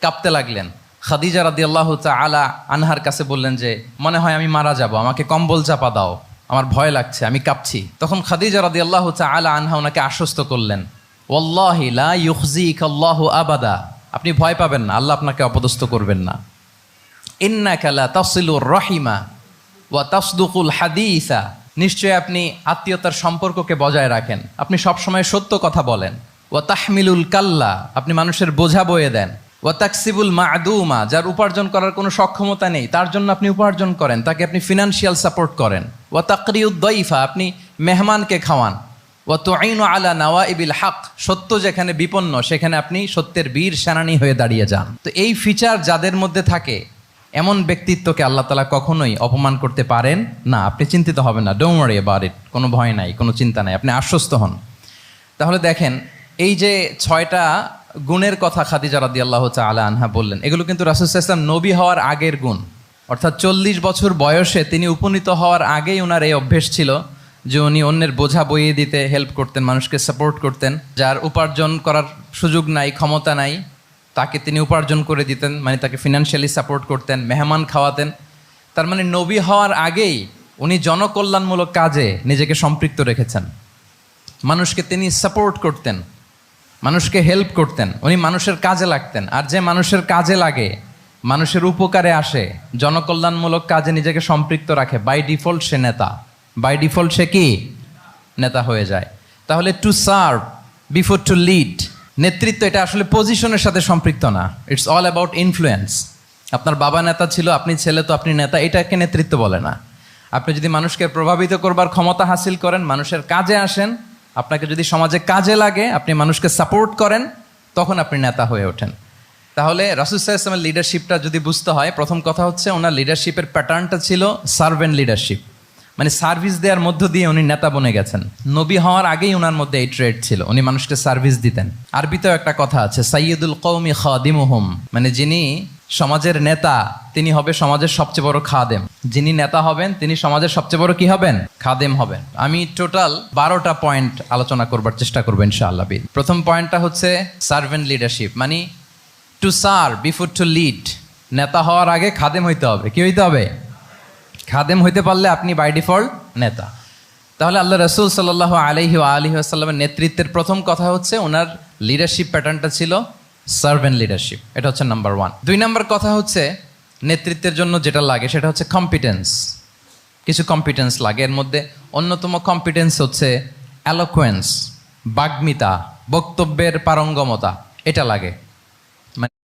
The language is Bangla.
কাঁপতে লাগলেন। খাদিজা রাদি আল্লাহ আলা আনহার কাছে বললেন যে, মনে হয় আমি মারা যাব, আমাকে কম্বল চাপা দাও, আমার ভয় লাগছে, আমি কাঁপছি। তখন খাদিজা রাদি আল্লাহ আলা আনহা ওনাকে আশ্বস্ত করলেন ওল্লাহি আবাদা। আপনি ভয় পাবেন না, আল্লাহ আপনাকে অপদস্থ করবেন না। ইন্নাকালা তাসিলুর রহিমা ওয়া তাসদুকুল হাদিসা। নিশ্চয়ই আপনি আত্মীয়তার সম্পর্ককে বজায় রাখেন। আপনি সবসময় সত্য কথা বলেন। ওয়া তাহমিলুল কাল্লা। আপনি মানুষের বোঝা বয়ে দেন। ওয়া তাকসিবুল মাদুমা, যার উপার্জন করার কোনো সক্ষমতা নেই, তার জন্য আপনি উপার্জন করেন, তাকে আপনি ফিনান্সিয়াল সাপোর্ট করেন। ওয়া তাকরিউদ্দইফা আপনি মেহমানকে খাওয়ান। ওয়া তুআইনু আলা নাওয়া ইবিল হক, সত্য যেখানে বিপন্ন, সেখানে আপনি সত্যের বীর সেনানী হয়ে দাঁড়িয়ে যান। তো এই ফিচার যাদের মধ্যে থাকে, এমন ব্যক্তিত্বকে আল্লাহ তালা কখনোই অপমান করতে পারেন না। আপনি চিন্তিত হবেন না ডোম ওয়ারি অ্যাবাউট ইট কোনো ভয় নাই, কোনো চিন্তা নাই, আপনি আশ্বস্ত হন। তাহলে দেখেন, এই যে ছয়টা গুণের কথা খাদিজা রাদি আল্লাহ আলা আনহা বললেন। এগুলো কিন্তু রাসুসাল্লাম নবী হওয়ার আগের গুণ। অর্থাৎ চল্লিশ বছর বয়সে তিনি উপনীত হওয়ার আগেই ওনার এই অভ্যেস ছিল যে উনি অন্যের বোঝা বইয়ে দিতে হেল্প করতেন, মানুষকে সাপোর্ট করতেন। যার উপার্জন করার সুযোগ নাই, ক্ষমতা নাই, তাকে তিনি উপার্জন করে দিতেন মানে তাকে ফিনান্সিয়ালি সাপোর্ট করতেন, মেহমান খাওয়াতেন। তার মানে নবী হওয়ার আগেই উনি জনকল্যাণমূলক কাজে নিজেকে সম্পৃক্ত রেখেছেন। মানুষকে তিনি সাপোর্ট করতেন। মানুষকে হেল্প করতেন, উনি মানুষের কাজে লাগতেন। আর যে মানুষের কাজে লাগে, মানুষের উপকারে আসে, জনকল্যাণমূলক কাজে নিজেকে সম্পৃক্ত রাখে বাই ডিফল্ট সে নেতা। বাই ডিফল্ট সে কি? নেতা হয়ে যায়। তাহলে to serve before to lead নেতৃত্ব এটা আসলে পজিশনের সাথে সম্পৃক্ত না। ইটস অল অ্যাবাউট ইনফ্লুয়েন্স আপনার বাবা নেতা ছিল, আপনি ছেলে তো আপনি নেতা, এটাকে নেতৃত্ব বলে না। আপনি যদি মানুষকে প্রভাবিত করবার ক্ষমতা হাসিল করেন, মানুষের কাজে আসেন আপনাকে যদি সমাজে কাজে লাগে, আপনি মানুষকে সাপোর্ট করেন, তখন আপনি নেতা হয়ে ওঠেন। তাহলে রাসুসাহ ইসলামের লিডারশিপটা যদি বুঝতে হয়, প্রথম কথা হচ্ছে ওনার লিডারশিপের প্যাটার্নটা ছিল সার্ভেন্ট লিডারশিপ মানে সার্ভিস দেওয়ার মধ্য দিয়ে উনি নেতা বনে গেছেন। নবী হওয়ার আগেই ওনার মধ্যে এই ট্রেড ছিল, উনি মানুষকে সার্ভিস দিতেন। আরবিতেও একটা কথা আছে সাইয়দুল কৌমি খাদিমুহুম। মানে যিনি সমাজের নেতা, তিনি হবে সমাজের সবচেয়ে বড় খাদেম। যিনি নেতা হবেন, তিনি সমাজের সবচেয়ে বড় কি হবেন? খাদেম হবেন। আমি টোটাল বারোটা পয়েন্ট আলোচনা করবার চেষ্টা করব ইনশাআল্লাহ। প্রথম পয়েন্টটা হচ্ছে সার্ভেন্ট লিডারশিপ মানে to serve before to lead নেতা হওয়ার আগে খাদেম হইতে হবে। কি হইতে হবে? খাদেম হইতে পারলে আপনি বাই ডিফল্ট নেতা। তাহলে আল্লাহ রসুল সাল্লাহ আলহি আলহি আসাল্লামের নেতৃত্বের প্রথম কথা হচ্ছে ওনার লিডারশিপ প্যাটার্নটা ছিল সার্ভেন্ট লিডারশিপ এটা হচ্ছে নাম্বার ওয়ান দুই নাম্বার কথা হচ্ছে নেতৃত্বের জন্য যেটা লাগে, সেটা হচ্ছে কম্পিটেন্স কিছু কম্পিটেন্স লাগে, এর মধ্যে অন্যতম কম্পিটেন্স হচ্ছে অ্যালোকোয়েন্স বাগ্মিতা, বক্তব্যের পারঙ্গমতা, এটা লাগে।